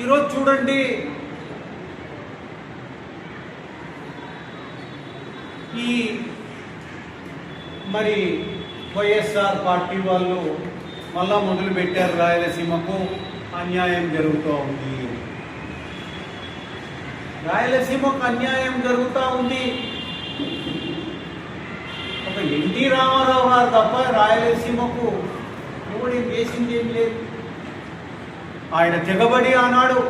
ఈరోజు చూడండి. ఈ మరి వైఎస్ఆర్ పార్టీ వాళ్ళు మళ్ళా మొదలు పెట్టారు రాయలసీమకు అన్యాయం జరుగుతూ ఉంది. రాయలసీమకు అన్యాయం జరుగుతూ ఉంది. ఒక ఎన్టీ రామారావు గారు తప్ప రాయలసీమకు ఎవడేం చేసింది ఏం లేదు. ఆయన తెగబడి ఆనాడు.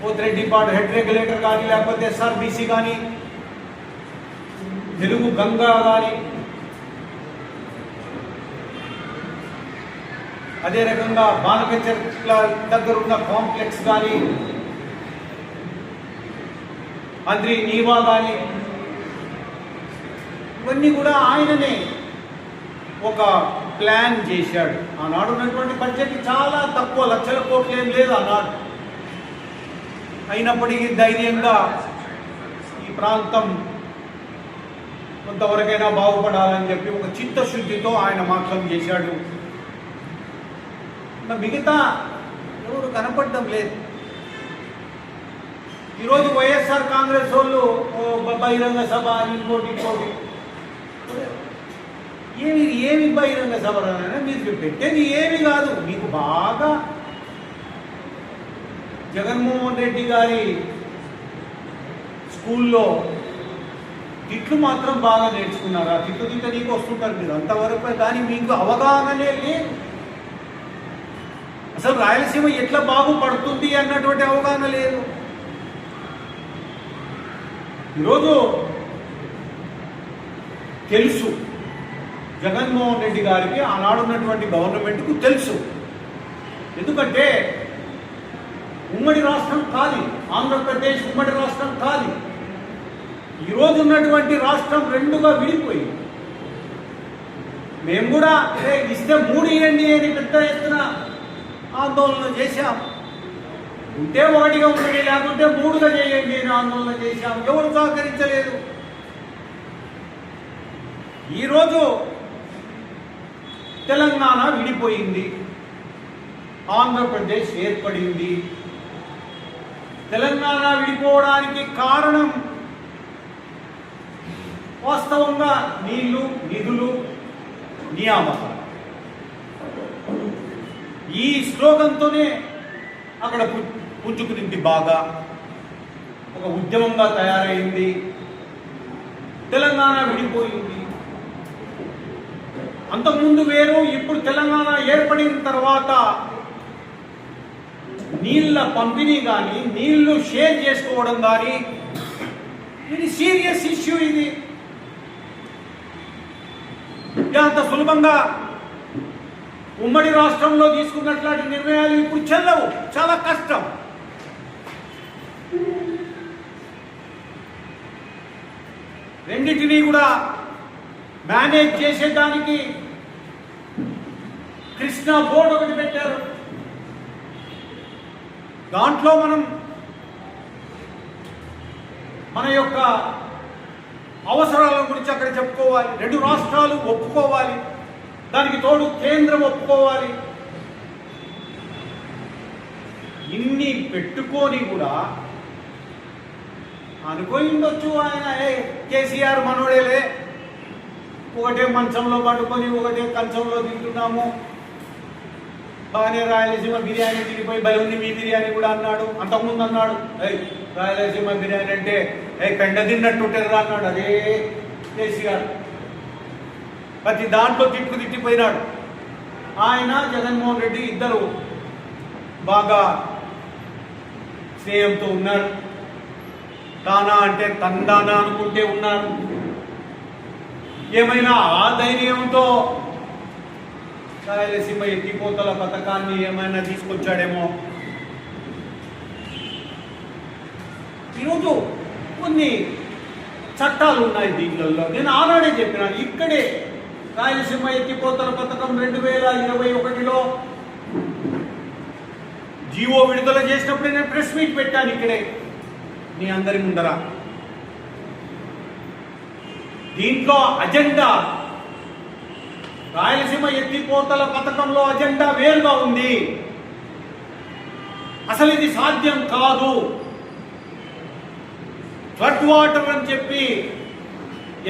పోతిరెడ్డిపాడు హెడ్ రెగ్యులేటర్ కానీ లేకపోతే ఎస్ఆర్బీసీ కానీ తెలుగు గంగా కానీ అదే రకంగా బాలకచర్ల దగ్గర ఉన్న కాంప్లెక్స్ కానీ అంద్రి నీవా కానీ ఇవన్నీ కూడా ఆయననే ఒక ప్లాన్ చేశాడు. ఆనాడు ఉన్నటువంటి బడ్జెట్ చాలా తక్కువ లక్షల కోట్లు ఏం లేదు ఆనాడు. అయినప్పటికీ ధైర్యంగా ఈ ప్రాంతం కొంతవరకైనా బాగుపడాలని చెప్పి ఒక చిత్తశుద్ధితో ఆయన మాత్రం చేశాడు. ఇంకా మిగతా ఎవరు కనపడడం లేదు. ఈరోజు వైఎస్ఆర్ కాంగ్రెస్ వాళ్ళు బహిరంగ సభ అని ఇంకోటి ఇంకోటి. ఏమి ఏమి బహిరంగ సభ మీకు మీరు పెట్టేది ఏమి కాదు. మీకు బాగా జగన్మోహన్ రెడ్డి గారి స్కూల్లో తిట్లు మాత్రం బాగా నేర్చుకున్నారు. ఆ తిట్లు తిట్ట నీకు వస్తుంటారు మీరు. అంతవరకు కానీ మీకు అవగాహననే లేదు. అసలు రాయలసీమ ఎట్లా బాగుపడుతుంది అన్నటువంటి అవగాహన లేదు. ఈరోజు తెలుసు. జగన్మోహన్ రెడ్డి గారికి ఆనాడు ఉన్నటువంటి గవర్నమెంట్కు తెలుసు. ఎందుకంటే ఉమ్మడి రాష్ట్రం కాదు ఆంధ్రప్రదేశ్ ఉమ్మడి రాష్ట్రం కాదు ఈరోజు ఉన్నటువంటి రాష్ట్రం రెండుగా విడిపోయింది. మేము కూడా ఇస్తే మూడు ఇవ్వండి అని పెద్ద ఎత్తున ఆందోళన చేశాం. ఉంటే ఒకటిగా ఉండండి లేకుంటే మూడుగా చేయండి అని ఆందోళన చేశాం. ఎవరు సహకరించలేదు. ఈరోజు తెలంగాణ విడిపోయింది. ఆంధ్రప్రదేశ్ ఏర్పడింది. తెలంగాణ విడిపోవడానికి కారణం వాస్తవంగా నీళ్ళు నిధులు నియామకం. ఈ శ్లోకంతోనే అక్కడ పు- పుంజుకునింది బాగా. ఒక ఉద్యమంగా తయారైంది. తెలంగాణ విడిపోయింది. అంతకుముందు వేరు ఇప్పుడు తెలంగాణ ఏర్పడిన తర్వాత నీళ్ళ పంపిణీ కానీ నీళ్ళు షేర్ చేసుకోవడం కానీ ఇది సీరియస్ ఇష్యూ ఇది అంత సులభంగా ఉమ్మడి రాష్ట్రంలో తీసుకున్నట్లాంటి నిర్ణయాలు ఇప్పుడు చెల్లవు. చాలా కష్టం. రెండింటినీ కూడా మేనేజ్ చేసేదానికి కృష్ణా బోర్డు ఒకటి పెట్టారు. దాంట్లో మనం మన యొక్క అవసరాల గురించి అక్కడ చెప్పుకోవాలి. రెండు రాష్ట్రాలు ఒప్పుకోవాలి. దానికి తోడు కేంద్రం ఒప్పుకోవాలి. ఇన్ని పెట్టుకొని కూడా అనుకోయిండొచ్చు ఆయన. ఏ కేసీఆర్ మనోడేలే. ఒకటే మంచంలో పట్టుకొని ఒకటే కంచంలో తింటున్నాము. బాగానే రాయలసీమ బిర్యానీ తిరిగిపోయి భయ ఉంది మీ బిర్యానీ కూడా అన్నాడు. అంతకుముందు అన్నాడు ఏయ్ రాయలసీమ బిర్యానీ అంటే ఏ పెండ తిన్నట్టుంటుంది అన్నాడు. అదే కేసీఆర్. ప్రతి దాంట్లో తిట్టు తిట్టిపోయినాడు. ఆయన జగన్మోహన్ రెడ్డి ఇద్దరు బాగా స్నేహంతో ఉన్నారు. తానా అంటే తందానా అనుకుంటే ఉన్నారు. ఏమైనా ఆ ధైర్యంతో రాయలసీమ ఎత్తిపోతల పథకాన్ని ఏమైనా తీసుకొచ్చాడేమో. ఈరోజు కొన్ని చట్టాలు ఉన్నాయి దీనిలలో నేను ఆనాడే చెప్పినాను ఇక్కడే రాయలసీమ ఎత్తిపోతల పథకం రెండు వేల ఇరవై ఒకటిలో జీవో విడుదల చేసినప్పుడే నేను ప్రెస్ మీట్ పెట్టాను ఇక్కడే. మీ అందరి ముందర. దీంట్లో అజెండా. రాయలసీమ ఎత్తిపోతల పథకంలో అజెండా వేరుగా ఉంది. అసలు ఇది సాధ్యం కాదు. ఫ్లడ్ వాటర్ అని చెప్పి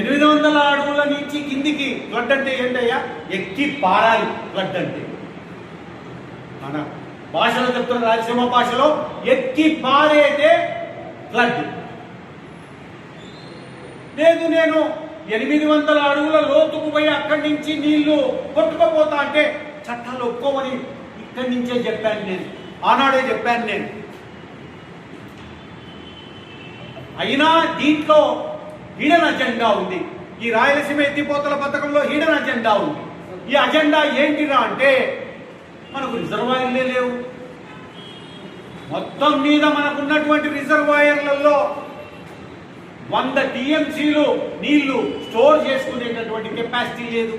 ఎనిమిది వందల అడుగుల నుంచి కిందికి ఫ్లడ్ అంటే ఏంటయ్యా? ఎక్కి పారాలి ఫ్లడ్ అంటే. మన భాషలో చెప్తున్న రాయలసీమ భాషలో ఎక్కి పారేదే ఫ్లడ్ లేదు నేను ఎనిమిది వందల అడుగుల లోతుకు పోయి అక్కడి నుంచి నీళ్ళు కొట్టుకుపోతా అంటే చట్టాలు ఒప్పుకోమని ఇక్కడి నుంచే చెప్పాను నేను. ఆనాడే చెప్పాను నేను. అయినా దీంట్లో హిడన్ అజెండా ఉంది. ఈ రాయలసీమ ఎత్తిపోతల పథకంలో హిడన్ అజెండా ఉంది. ఈ అజెండా ఏంటిరా అంటే మనకు రిజర్వాయర్లే లేవు. మొత్తం మీద మనకున్నటువంటి రిజర్వాయర్లలో వంద టీఎంసీలు నీళ్ళు స్టోర్ చేసుకునేటటువంటి కెపాసిటీ లేదు.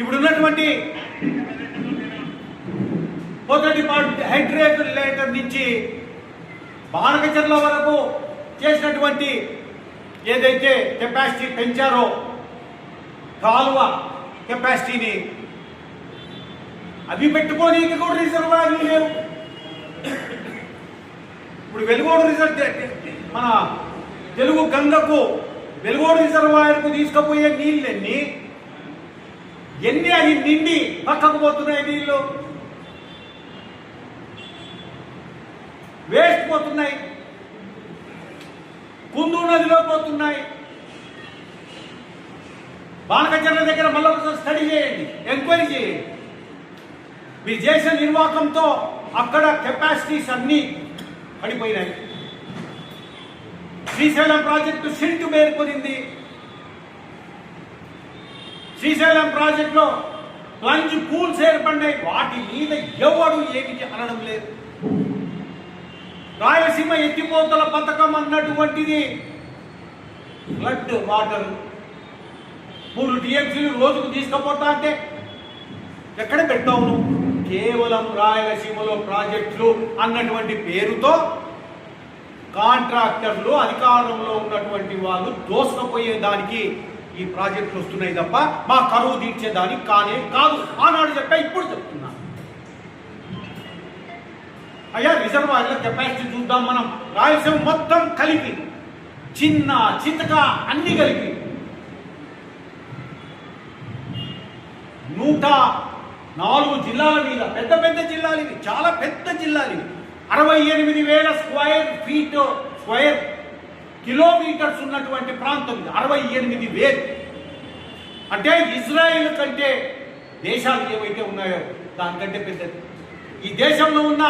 ఇప్పుడున్నటువంటి మొదటి హైడ్రేటర్ నుంచి బానకచర్ల వరకు చేసినటువంటి ఏదైతే కెపాసిటీ పెంచారో కాలువ కెపాసిటీని అవి పెట్టుకోనీకి కూడా రిజర్వాయర్లు లేవు. ఇప్పుడు వెలుగోడు రిజర్వ్ మన తెలుగు గంగకు వెలుగోడు రిజర్వాయర్కు తీసుకుపోయే నీళ్ళన్నీ? ఎన్ని అవి నిండి పక్కకు పోతున్నాయి నీళ్ళు? వేస్ట్ పోతున్నాయి. కుందు నదిలో పోతున్నాయి. బాలకచర్ల దగ్గర మళ్ళీ ఒకసారి స్టడీ చేయండి ఎంక్వైరీ చేయండి. మీరు చేసిన నిర్వాహకంతో అక్కడ కెపాసిటీస్ అన్నీ పడిపోయినాయి. శ్రీశైలం ప్రాజెక్టు సిల్ట్ మేర్కొనింది శ్రీశైలం ప్రాజెక్టులో ప్లంజ్ పూల్స్ ఏర్పడినాయి. వాటి మీద ఎవడు ఏమి అనడం లేదు. రాయలసీమ ఎత్తిపోతల పథకం అన్నటువంటిది. Flood water. మూడు టీఎంసీలు రోజుకు తీసుకుపోతా అంటే ఎక్కడ పెట్టావు కేవలం రాయలసీమలో ప్రాజెక్టులు అన్నటువంటి పేరుతో కాంట్రాక్టర్లు అధికారంలో ఉన్నటువంటి వాళ్ళు దోసుకపోయే దానికి ఈ ప్రాజెక్టులు వస్తున్నాయి తప్ప మా కరువు తీర్చేదానికి కానే కాదు. ఆనాడు చెప్పా ఇప్పుడు చెప్తున్నా. అయ్యా రిజర్వాయర్ల కెపాసిటీ చూద్దాం మనం. రాయలసీమ మొత్తం కలిపి చిన్న చితక అన్ని కలిపి నూట నాలుగు జిల్లాల మీద పెద్ద పెద్ద జిల్లాలు ఇవి చాలా పెద్ద జిల్లాలు ఇవి. అరవై ఎనిమిది వేల స్క్వైర్ ఫీట్ స్క్వైర్ కిలోమీటర్స్ ఉన్నటువంటి ప్రాంతం ఇది. అరవై ఎనిమిది వేలు. అంటే ఇజ్రాయిల్ కంటే దేశాలు ఏవైతే ఉన్నాయో దానికంటే పెద్దది. ఈ దేశంలో ఉన్న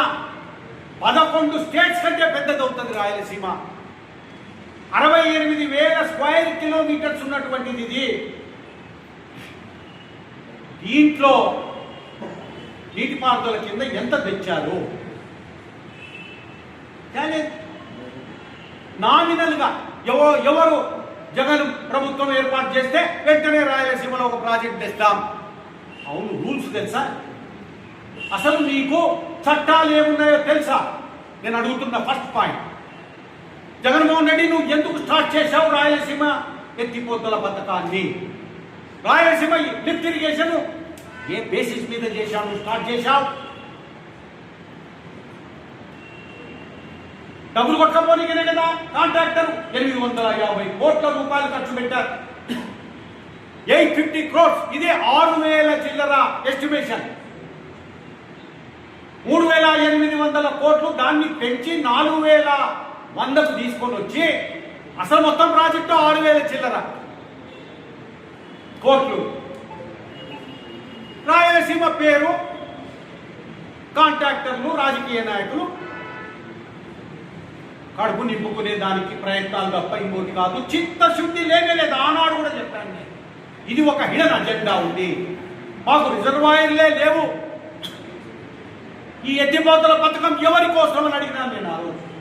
పదకొండు స్టేట్స్ కంటే పెద్దది అవుతుంది రాయలసీమ. అరవై ఎనిమిది వేల స్క్వైర్ కిలోమీటర్స్ ఉన్నటువంటిది ఇది. దీంట్లో నీటిపారుదల కింద ఎంత తెచ్చారు? నామినల్గా ఎవో ఎవరు జగన్ ప్రభుత్వం ఏర్పాటు చేస్తే వెంటనే రాయలసీమలో ఒక ప్రాజెక్ట్ తెస్తాం. అవును రూల్స్ తెలుసా? అసలు నీకు చట్టాలు ఏమున్నాయో తెలుసా? నేను అడుగుతున్న ఫస్ట్ పాయింట్. జగన్మోహన్ రెడ్డి నువ్వు ఎందుకు స్టార్ట్ చేశావు రాయలసీమ? ఎత్తిపోతల పథకాన్ని. రాయలసీమ లిఫ్ట్ ఇరిగేషన్ ఏ బేసిస్ మీద చేశావు? స్టార్ట్ చేశావు? డబ్బులు కొట్టకపోనికనే కదా? కాంట్రాక్టర్. ఎనిమిది వందల యాభై కోట్ల రూపాయలు ఖర్చు పెట్టారు. Eight fifty crores. ఇదే ఆరు వేల చిల్లర ఎస్టిమేషన్. మూడు వేల ఎనిమిది వందల కోట్లు దాన్ని పెంచి నాలుగు వేల వందకు తీసుకొని వచ్చి అసలు మొత్తం ప్రాజెక్టు ఆరు వేల చిల్లర. కోట్లు. రాయలసీమ పేరు. కాంట్రాక్టర్లు రాజకీయ నాయకులు కడుపు నింపుకునే దానికి ప్రయత్నాలు తప్ప ఇంకోటి కాదు. చిత్తశుద్ధి లేనే లేదు ఆనాడు కూడా చెప్పాను నేను. ఇది ఒక హిడన్ అజెండా ఉంది. మాకు రిజర్వాయర్లే లేవు. ఈ ఎత్తిపోతల పథకం ఎవరి కోసం అని అడిగినాను నేను ఆ రోజు?